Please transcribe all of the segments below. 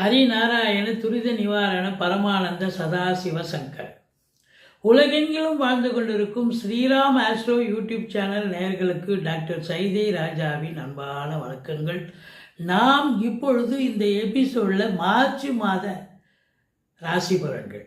ஹரிநாராயண துரித நிவாரண பரமானந்த சதாசிவ சங்கர் உலகெங்கிலும் வாழ்ந்து கொண்டிருக்கும் ஸ்ரீராம் ஆஸ்ட்ரோ யூடியூப் சேனல் நேயர்களுக்கு டாக்டர் சைதை ராஜாவின் அன்பான வணக்கங்கள். நாம் இப்பொழுது இந்த எபிசோடில் மார்ச் மாத ராசி பலன்கள்.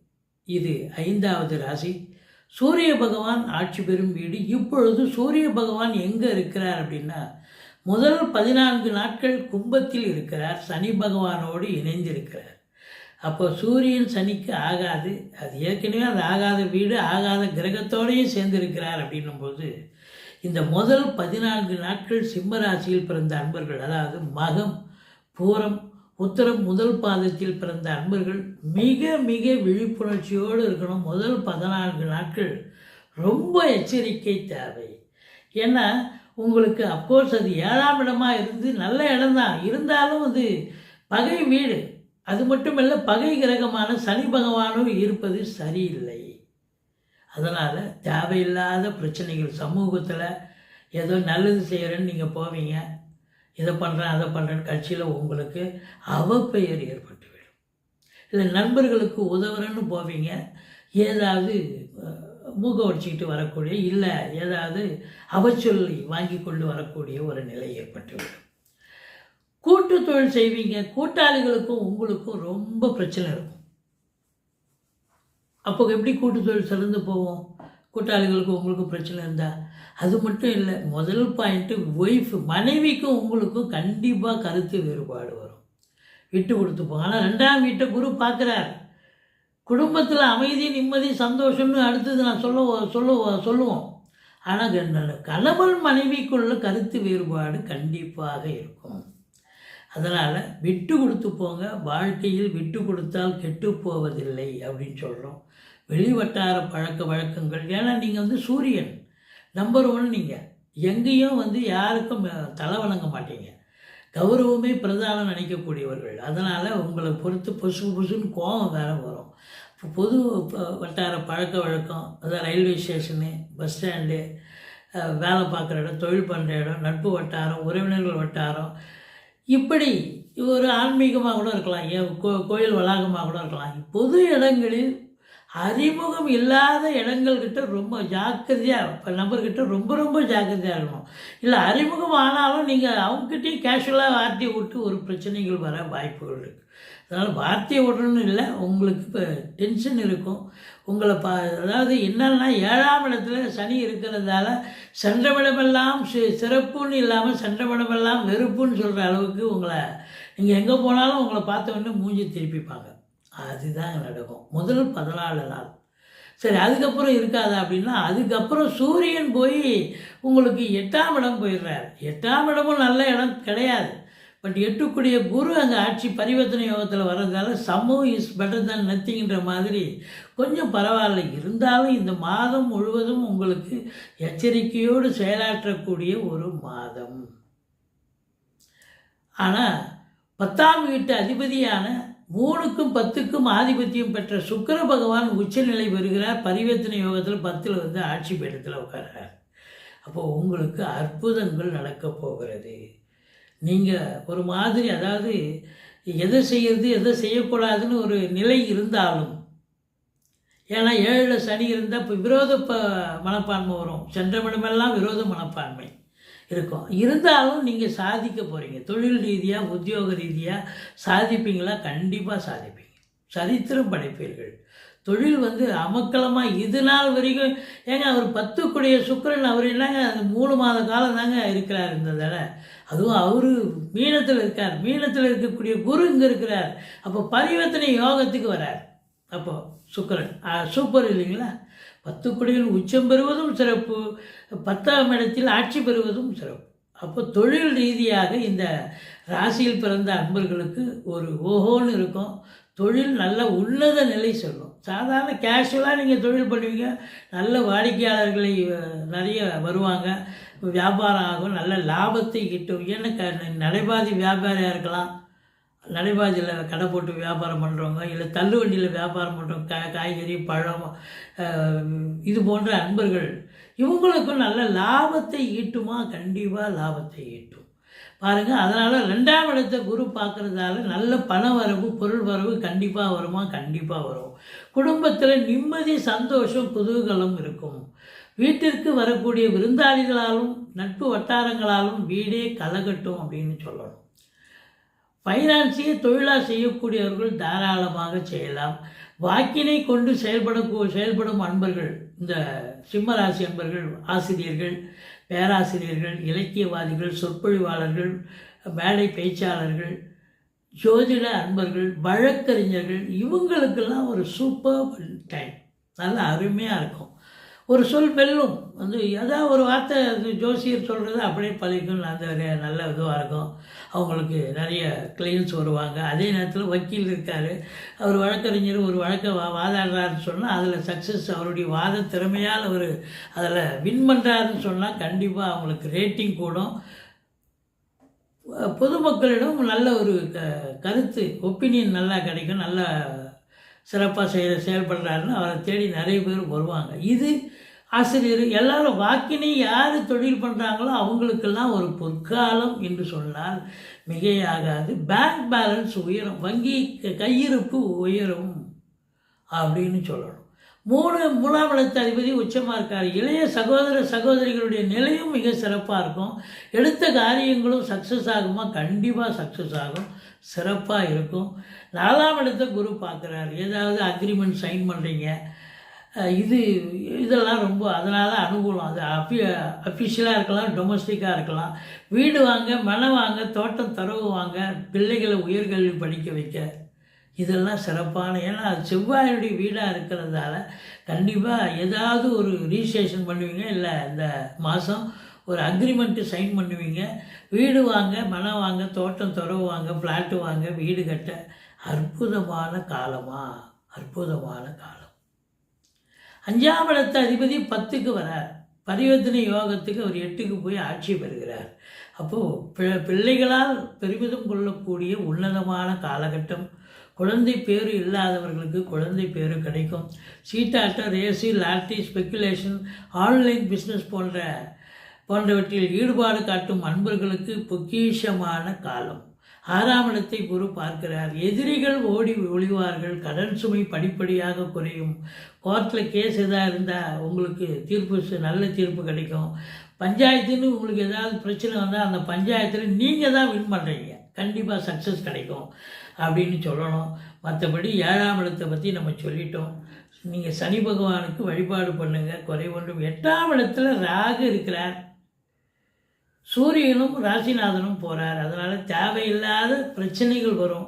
இது ஐந்தாவது ராசி. சூரிய பகவான் ஆட்சி பெறும் வீடு. இப்பொழுது சூரிய பகவான் எங்கே இருக்கிறார் அப்படின்னா முதல் பதினான்கு நாட்கள் கும்பத்தில் இருக்கிறார். சனி பகவானோடு இணைந்திருக்கிறார். அப்போ சூரியன் சனிக்கு ஆகாது. அது ஏற்கனவே அது ஆகாத வீடு ஆகாத கிரகத்தோடையும் சேர்ந்திருக்கிறார் அப்படின்னும்போது இந்த முதல் பதினான்கு நாட்கள் சிம்ம ராசியில் பிறந்த அன்பர்கள் அதாவது மகம் பூரம் உத்தரம் முதல் பாதத்தில் பிறந்த அன்பர்கள் மிக மிக விழிப்புணர்ச்சியோடு இருக்கணும். முதல் பதினான்கு நாட்கள் ரொம்ப எச்சரிக்கை தேவை. ஏன்னா உங்களுக்கு அப்கோர்ஸ் அது ஏழாம் இடமா இருந்து நல்ல இடம்தான் இருந்தாலும் அது பகை வீடு. அது மட்டுமல்ல பகை கிரகமான சனி பகவானும் இருப்பது சரியில்லை. அதனால் தேவையில்லாத பிரச்சனைகள் சமூகத்தில் ஏதோ நல்லது செய்கிறேன்னு நீங்கள் போவீங்க. இதை பண்ணுறேன் அதை பண்ணுறேன்னு கட்சியில் உங்களுக்கு அவப்பெயர் ஏற்பட்டுவிடும் இல்லை நண்பர்களுக்கு உதவுறேன்னு போவீங்க. ஏதாவது மூக மூக்க உடச்சிக்கிட்டு வரக்கூடிய இல்லை ஏதாவது அவச்சொல்லி வாங்கி கொண்டு வரக்கூடிய ஒரு நிலை ஏற்பட்டுவிடும் கூட்டு தொழில் செய்வீங்க. கூட்டாளிகளுக்கும் உங்களுக்கும் ரொம்ப பிரச்சனை இருக்கும். அப்போ எப்படி கூட்டு தொழில் சிறந்து போவோம் கூட்டாளிகளுக்கும் உங்களுக்கும் பிரச்சனை இருந்தால் அது மட்டும் இல்லை முதல் பாயிண்ட்டு ஒய்ஃப் மனைவிக்கும் உங்களுக்கும் கண்டிப்பாக கருத்து வேறுபாடு வரும். விட்டு கொடுத்துப்போம் ஆனால் ரெண்டாம் வீட்டை குரு பார்க்குறார். குடும்பத்தில் அமைதி நிம்மதி சந்தோஷம்னு அடுத்தது நான் சொல்ல சொல்ல சொல்லுவோம். ஆனால் கணவன் மனைவிக்குள்ள கருத்து வேறுபாடு கண்டிப்பாக இருக்கும். அதனால் விட்டு கொடுத்து போங்க. வாழ்க்கையில் விட்டு கொடுத்தால் கெட்டு போவதில்லை அப்படின்னு சொல்கிறோம் வெளிவட்டார பழக்க வழக்கங்கள். ஏன்னா நீங்கள் வந்து சூரியன் நம்பர் ஒன் நீங்கள் எங்கேயும் வந்து யாருக்கும் தலை வணங்க மாட்டீங்க. கௌரவமே பிரதானம் நினைக்கக்கூடியவர்கள். அதனால் உங்களை பொறுத்து பொசு பொசுன்னு கோபம் வேறு வரும். பொது வட்டார பழக்க வழக்கம் அதாவது ரயில்வே ஸ்டேஷனு பஸ் ஸ்டாண்டு வேலை பார்க்குற இடம் தொழில் பண்ணுற இடம் நட்பு வட்டாரம் உறவினர்கள் வட்டாரம். இப்படி ஒரு ஆன்மீகமாக கூட இருக்கலாம். ஏன் கோ கோயில் வளாகமாக கூட இருக்கலாம். பொது இடங்களில் அறிமுகம் இல்லாத இடங்கள்கிட்ட ரொம்ப ஜாக்கிரதையாக இப்போ நம்பர்கிட்ட ரொம்ப ரொம்ப ஜாக்கிரதையாக இருக்கணும். இல்லை அறிமுகம் ஆனாலும் நீங்கள் அவங்ககிட்டயும் கேஷுவலாக வார்த்தையை விட்டு ஒரு பிரச்சனைகள் வர வாய்ப்புகள் இருக்குது அதனால் வார்த்தையை விடணும்னு இல்லை உங்களுக்கு இப்போ டென்ஷன் இருக்கும். உங்களை பா அதாவது என்னென்னா ஏழாம் இடத்துல சனி இருக்கிறதால சென்றமிடமெல்லாம் சி சிறப்புன்னு இல்லாமல் சென்றமிடமெல்லாம் வெறுப்புன்னு சொல்கிற அளவுக்கு உங்களை நீங்கள் எங்கே போனாலும் உங்களை பார்த்த உடனே மூஞ்சி திருப்பிப்பாங்க. அதுதாங்க நடக்கும். முதல் பதினாலு நாள். சரி அதுக்கப்புறம் இருக்காதா அப்படின்னா அதுக்கப்புறம் சூரியன் போய் உங்களுக்கு எட்டாம் இடம் போயிடுறார். எட்டாம் இடமும் நல்ல இடம் கிடையாது. பட் எட்டுக்குடிய குரு அங்கே ஆட்சி பரிவர்த்தனை யோகத்தில் வர்றதால சமூகம் இஸ் பெட்டர் தன் நத்திங்கிற மாதிரி கொஞ்சம் பரவாயில்ல. இருந்தாலும் இந்த மாதம் முழுவதும் உங்களுக்கு எச்சரிக்கையோடு செயலாற்றக்கூடிய ஒரு மாதம். ஆனால் பத்தாம் வீட்டு அதிபதியான மூணுக்கும் பத்துக்கும் ஆதிபத்தியம் பெற்ற சுக்கர பகவான் உச்சநிலை பெறுகிறார். பரிவர்த்தனை யோகத்தில் பத்தில் வந்து ஆட்சி பீடத்தில் உட்கார்றார். அப்போ உங்களுக்கு அற்புதங்கள் நடக்கப் போகிறது. நீங்கள் ஒரு மாதிரி அதாவது எதை செய்யறது எதை செய்யக்கூடாதுன்னு ஒரு நிலை இருந்தாலும் ஏன்னா ஏழில் சனி இருந்தால் இப்போ விரோத ப மனப்பான்மை வரும். சென்ற மனமெல்லாம் விரோத மனப்பான்மை. இருக்கும். இருந்தாலும் நீங்கள் சாதிக்க போகிறீங்க தொழில் ரீதியாக உத்தியோக ரீதியாக சாதிப்பீங்களா? கண்டிப்பாக சாதிப்பீங்க. சரித்திரம் படைப்பீர்கள். தொழில் வந்து அமக்கலமாக இது நாள் வரைக்கும் ஏங்க அவர் பத்துக்குடைய சுக்கரன் அவர் என்னங்க அந்த மூணு மாத காலம் தாங்க இருக்கிறார் இந்த தடவை. அதுவும் அவர் மீனத்தில் இருக்கார். மீனத்தில் இருக்கக்கூடிய குரு இங்கே இருக்கிறார். அப்போ பரிவர்த்தனை யோகத்துக்கு வரார். அப்போது சுக்கரன். சூப்பர் இல்லைங்களா? பத்து குடியில் உச்சம் பெறுவதும் சிறப்பு. பத்தாம் இடத்தில் ஆட்சி பெறுவதும் சிறப்பு. அப்போ தொழில் ரீதியாக இந்த ராசியில் பிறந்த அன்பர்களுக்கு ஒரு ஓஹோன்னு இருக்கும். தொழில் நல்ல உன்னத நிலை சொல்லும். சாதாரண கேஷுவலாக நீங்கள் தொழில் பண்ணுவீங்க. நல்ல வாடிக்கையாளர்களை நிறைய வருவாங்க. வியாபாரம் ஆகும். நல்ல லாபத்தை கிட்டும். என்ன க நடைபாதி வியாபாரியாக இருக்கலாம். நடைபாதையில் கடை போட்டு வியாபாரம் பண்ணுறவங்க இல்லை தள்ளுவண்டியில் வியாபாரம் பண்ணுறவங்க கா காய்கறி பழம் இது போன்ற அன்பர்கள் இவங்களுக்கும் நல்ல லாபத்தை ஈட்டுமா? கண்டிப்பாக லாபத்தை ஈட்டும். பாருங்கள் அதனால் ரெண்டாம் இடத்தை குரு பார்க்குறதால நல்ல பண வரவு பொருள் வரவு கண்டிப்பாக வருமா? கண்டிப்பாக வரும். குடும்பத்தில் நிம்மதி சந்தோஷம் குதூகலம் இருக்கும். வீட்டிற்கு வரக்கூடிய விருந்தாளிகளாலும் நட்பு வட்டாரங்களாலும் வீடே கலகட்டும் அப்படின்னு சொல்லணும். ஃபைனான்ஸையே தொழிலாக செய்யக்கூடியவர்கள் தாராளமாக செய்யலாம். வாக்கினை கொண்டு செயல்பட செயல்படும் அன்பர்கள் இந்த சிம்மராசி அன்பர்கள் ஆசிரியர்கள் பேராசிரியர்கள் இலக்கியவாதிகள் சொற்பொழிவாளர்கள் மேடை பேச்சாளர்கள் ஜோதிட அன்பர்கள் வழக்கறிஞர்கள் இவங்களுக்கெல்லாம் ஒரு சூப்பர் டைம் நல்ல அருமையாக இருக்கும். ஒரு சொல் வெல்லும். வந்து எதாவது ஒரு வார்த்தை அது ஜோசியர் சொல்கிறது அப்படியே பழிக்கும் அந்த ஒரு நல்ல இதுவாக இருக்கும். அவங்களுக்கு நிறைய கிளைண்ட்ஸ் வருவாங்க. அதே நேரத்தில் வக்கீல் இருக்கார். அவர் வழக்கறிஞர் ஒரு வழக்கை வா வாதாடுறாருன்னு சொன்னால் அதில் சக்ஸஸ் அவருடைய வாத திறமையால் அவர் அதில் வின் பண்ணுறாருன்னு சொன்னால் கண்டிப்பாக அவங்களுக்கு ரேட்டிங் கூடும். பொதுமக்களிடம் நல்ல ஒரு க கருத்து ஒப்பீனியன் நல்லா கிடைக்கும். நல்லா சிறப்பாக செய்கிற செயல்படுறாருன்னு அவரை தேடி நிறைய பேர் வருவாங்க. இது ஆசிரியர் எல்லாரும் வாக்கினை யார் தொழில் பண்ணுறாங்களோ அவங்களுக்கெல்லாம் ஒரு பொற்காலம் என்று சொன்னால் மிகையாகாது. பேங்க் பேலன்ஸ் உயரும் வங்கி கையிருப்பு உயரும் அப்படின்னு சொல்லணும். மூணு மூணாம் இடத்து அதிபதி உச்சமாக இருக்கார். இளைய சகோதர சகோதரிகளுடைய நிலையும் மிக சிறப்பாக இருக்கும். எடுத்த காரியங்களும் சக்ஸஸ் ஆகுமா? கண்டிப்பாக சக்ஸஸ் ஆகும். சிறப்பாக இருக்கும். நாலாம் இடத்த குரு பார்க்குறாரு. ஏதாவது அக்ரிமெண்ட் சைன் பண்ணுறீங்க இது இதெல்லாம் ரொம்ப அதனால் அனுகூலம். அது அஃபி அஃபிஷியலாக இருக்கலாம் டொமஸ்டிக்காக இருக்கலாம். வீடு வாங்க மனை வாங்க தோட்டம் தரவு வாங்க பிள்ளைகளை உயர்கல்வி படிக்க வைக்க. இதெல்லாம் சிறப்பான ஏன்னா அது செவ்வாயுடைய வீடாக இருக்கிறதால கண்டிப்பாக ஏதாவது ஒரு ரிஜிஸ்ட்ரேஷன் பண்ணுவீங்க இல்லை இந்த மாதம் ஒரு அக்ரிமெண்ட்டு சைன் பண்ணுவீங்க. வீடு வாங்க மனம் வாங்க தோட்டம் துறவு வாங்க ஃப்ளாட்டு வாங்க வீடு கட்ட அற்புதமான காலமாக அற்புதமான காலம். அஞ்சாம் இடத்து அதிபதி பத்துக்கு வரார். பரிவர்த்தனை யோகத்துக்கு அவர் எட்டுக்கு போய் ஆட்சி பெறுகிறார். அப்போது பி பிள்ளைகளால் பெருமிதம் கொள்ளக்கூடிய உன்னதமான காலகட்டம் குழந்தை பேரு இல்லாதவர்களுக்கு குழந்தை பேரு கிடைக்கும். சீட்டாட்டம் race lottery speculation online business போன்ற போன்றவற்றில் ஈடுபாடு காட்டும் அன்பர்களுக்கு பொக்கிஷமான காலம். ஆறாம் இடத்தை குரு பார்க்கிறார். எதிரிகள் ஓடி ஒளிவார்கள். கடன் சுமை படிப்படியாக குறையும். கோர்ட்டில் கேஸ் எதாக இருந்தால் உங்களுக்கு தீர்ப்பு நல்ல தீர்ப்பு கிடைக்கும். பஞ்சாயத்துன்னு உங்களுக்கு ஏதாவது பிரச்சனை வந்தால் அந்த பஞ்சாயத்தில் நீங்கள் தான் வின் பண்ணுறீங்க கண்டிப்பாக சக்ஸஸ் கிடைக்கும். அப்படின்னு சொல்லணும். மற்றபடி ஏழாம் இடத்தை பற்றி நம்ம சொல்லிட்டோம். நீங்கள் சனி பகவானுக்கு வழிபாடு பண்ணுங்கள் குறை ஒன்றும் எட்டாம் இடத்துல ராகு இருக்கிறார். சூரியனும் ராசிநாதனும் போகிறார் அதனால் தேவையில்லாத பிரச்சனைகள் வரும்.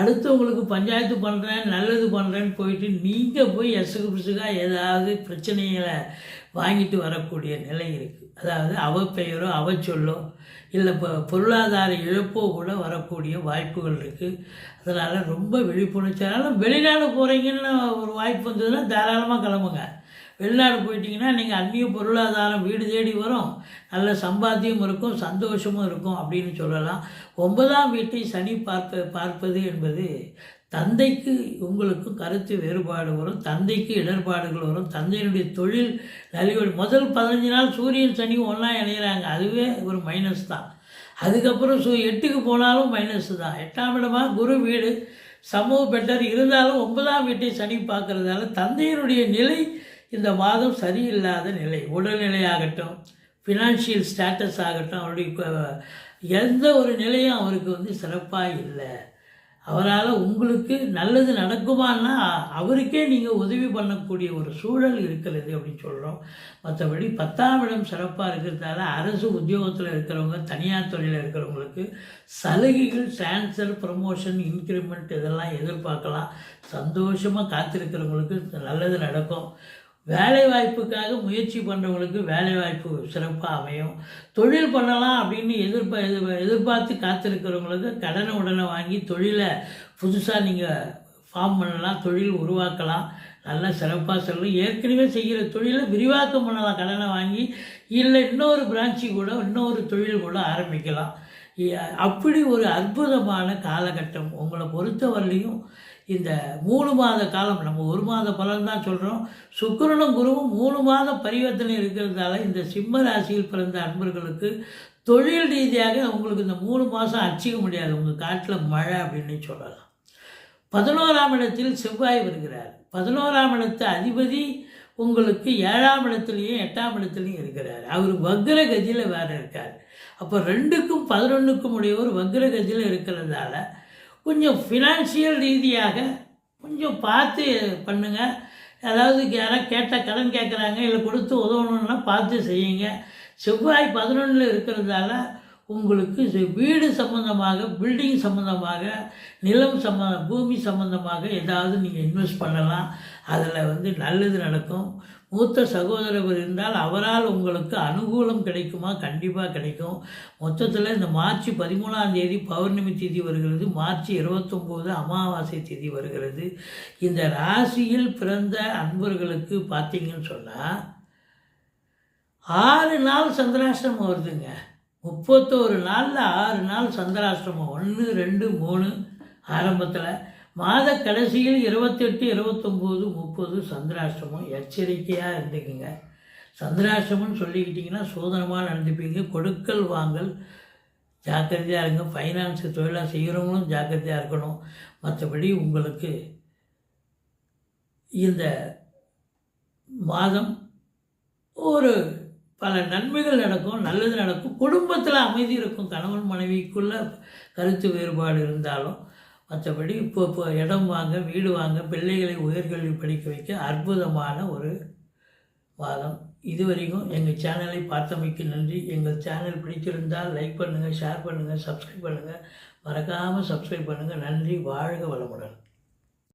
அடுத்தவங்களுக்கு பஞ்சாயத்து பண்ணுறேன் நல்லது பண்ணுறேன்னு போயிட்டு நீங்கள் போய் எசுகு பிசுகாக ஏதாவது பிரச்சனைகளை வாங்கிட்டு வரக்கூடிய நிலை இருக்குது அதாவது அவ பெயரோ அவ சொல்லோ. இல்லை இப்போ பொருளாதார இழப்போ கூட வரக்கூடிய வாய்ப்புகள் இருக்குது அதனால் ரொம்ப விழிப்புணர்ச்சி. அதனால் வெளிநாடு போகிறீங்கன்னு ஒரு வாய்ப்பு வந்ததுன்னா தாராளமாக கிளம்புங்க. வெளிநாடு போயிட்டீங்கன்னா நீங்கள் அந்நிய பொருளாதாரம் வீடு தேடி வரும். நல்ல சம்பாத்தியம் இருக்கும் சந்தோஷமும் இருக்கும் அப்படின்னு சொல்லலாம். ஒன்பதாம் வீட்டை சனி பார்ப்ப பார்ப்பது என்பது தந்தைக்கு உங்களுக்கும் கருத்து வேறுபாடு வரும் தந்தைக்கு இடர்பாடுகள் வரும் தந்தையினுடைய தொழில் நலிவடை முதல் பதினஞ்சு நாள் சூரியன் சனி ஒன்றா இணையிறாங்க. அதுவே ஒரு மைனஸ் தான். அதுக்கப்புறம் சு எட்டுக்கு போனாலும் மைனஸ் தான். எட்டாம் இடமா குரு வீடு. சமூக பெட்டர் இருந்தாலும் ஒன்பதாம் வீட்டை சனி பார்க்குறதால தந்தையினுடைய நிலை இந்த மாதம் சரியில்லாத நிலை. உடல்நிலையாகட்டும் ஃபினான்ஷியல் ஸ்டேட்டஸ் ஆகட்டும் அவருடைய எந்த ஒரு நிலையும் அவருக்கு வந்து சிறப்பாக இல்லை. அவரால் உங்களுக்கு நல்லது நடக்குமான்னா அவருக்கே நீங்கள் உதவி பண்ணக்கூடிய ஒரு சூழல் இருக்கிறது அப்படின்னு சொல்கிறோம் மற்றபடி பத்தாம் இடம் சிறப்பாக இருக்கிறதால அரசு உத்தியோகத்தில் இருக்கிறவங்க தனியார் துறையில் இருக்கிறவங்களுக்கு சலுகைகள் டிரான்ஸ்ஃபர் ப்ரமோஷன் இன்க்ரிமெண்ட் இதெல்லாம் எதிர்பார்க்கலாம். சந்தோஷமாக காத்திருக்கிறவங்களுக்கு நல்லது நடக்கும். வேலை வாய்ப்புக்காக முயற்சி பண்ணுறவங்களுக்கு வேலை வாய்ப்பு சிறப்பாக அமையும். தொழில் பண்ணலாம் அப்படின்னு எதிர்பா எதிர் எதிர்பார்த்து காத்திருக்கிறவங்களுக்கு கடனை உடனே வாங்கி தொழிலை புதுசாக நீங்கள் ஃபார்ம் பண்ணலாம் தொழில் உருவாக்கலாம். நல்லா சிறப்பாக செல்லும். ஏற்கனவே செய்கிற தொழிலை விரிவாக்கம் பண்ணலாம். கடனை வாங்கி இல்லை இன்னொரு பிரான்ச்சு கூட இன்னொரு தொழில் கூட ஆரம்பிக்கலாம். அப்படி ஒரு அற்புதமான காலகட்டம் உங்களை பொறுத்தவரையிலையும் இந்த மூணு மாத காலம் நம்ம ஒரு மாத பலன் தான் சொல்கிறோம் சுக்கரனும் குருவும் மூணு மாத பரிவர்த்தனை இருக்கிறதால இந்த சிம்ம ராசியில் பிறந்த அன்பர்களுக்கு தொழில் ரீதியாக உங்களுக்கு இந்த மூணு மாதம் அச்சிக்க முடியாது. உங்கள் காட்டில் மழை அப்படின்னு சொல்லலாம். பதினோராம் இடத்தில் செவ்வாய் வருகிறார். பதினோராம் இடத்து அதிபதி உங்களுக்கு ஏழாம் இடத்துலையும் எட்டாம் இடத்துலையும் இருக்கிறார். அவர் வக்ர கதியில் வேறு இருக்கார். அப்போ ரெண்டுக்கும் பதினொன்றுக்கும் உடையவர் வக்ர கதியில் இருக்கிறதால கொஞ்சம் ஃபினான்ஷியல் ரீதியாக கொஞ்சம் பார்த்து பண்ணுங்கள் அதாவது யாராவது கேட்டால் கடன் கேட்குறாங்க இல்லை கொடுத்து உதவணுன்னா பார்த்து செய்யுங்க. செவ்வாய் பதினொன்றில் இருக்கிறதால உங்களுக்கு வீடு சம்மந்தமாக பில்டிங் சம்மந்தமாக நிலம் சம்மந்த பூமி சம்மந்தமாக ஏதாவது நீங்கள் இன்வெஸ்ட் பண்ணலாம். அதில் வந்து நல்லது நடக்கும். மூத்த சகோதரர் இருந்தால் அவரால் உங்களுக்கு அனுகூலம் கிடைக்குமா? கண்டிப்பாக கிடைக்கும். மொத்தத்தில் இந்த மார்ச் பதிமூணாம் தேதி பௌர்ணமி திதி வருகிறது. மார்ச் இருபத்தொம்போது அமாவாசை திதி வருகிறது. இந்த ராசியில் பிறந்த அன்பர்களுக்கு பார்த்தீங்கன்னு சொன்னால் ஆறு நாள் சந்திராஷ்டிரமம் வருதுங்க. முப்பத்தோரு நாளில் ஆறு நாள் சந்திராஷ்டிரமம். ஒன்று ரெண்டு மூணு ஆரம்பத்தில். மாத கடைசியில் இருபத்தெட்டு இருபத்தொம்போது முப்பது சந்திராஷ்டிரமம் எச்சரிக்கையாக இருந்துக்குங்க. சந்திராஷ்டிரமம்னு சொல்லிக்கிட்டிங்கன்னா சோதனமாக நடந்துப்பீங்க. கொடுக்கல் வாங்கல். ஜாக்கிரதையாக இருங்க. ஃபைனான்ஸு தொழிலாக செய்கிறவங்களும் ஜாக்கிரதையாக இருக்கணும். மற்றபடி உங்களுக்கு இந்த மாதம் ஒரு பல நன்மைகள் நடக்கும் நல்லது நடக்கும். குடும்பத்தில் அமைதி இருக்கும். கணவன் மனைவிக்குள்ள கருத்து வேறுபாடு இருந்தாலும் மற்றபடி இப்போ இப்போ இடம் வாங்க வீடு வாங்க பிள்ளைகளை உயர்கல்வி படிக்க வைக்க அற்புதமான ஒரு வாதம். இதுவரைக்கும் எங்கள் சேனலை பார்த்தமைக்கு நன்றி. எங்கள் சேனல் பிடிச்சிருந்தால் லைக் பண்ணுங்கள் ஷேர் பண்ணுங்கள் சப்ஸ்கிரைப் பண்ணுங்கள் மறக்காமல் சப்ஸ்கிரைப் பண்ணுங்கள் நன்றி. வாழ்க வளமுடன்.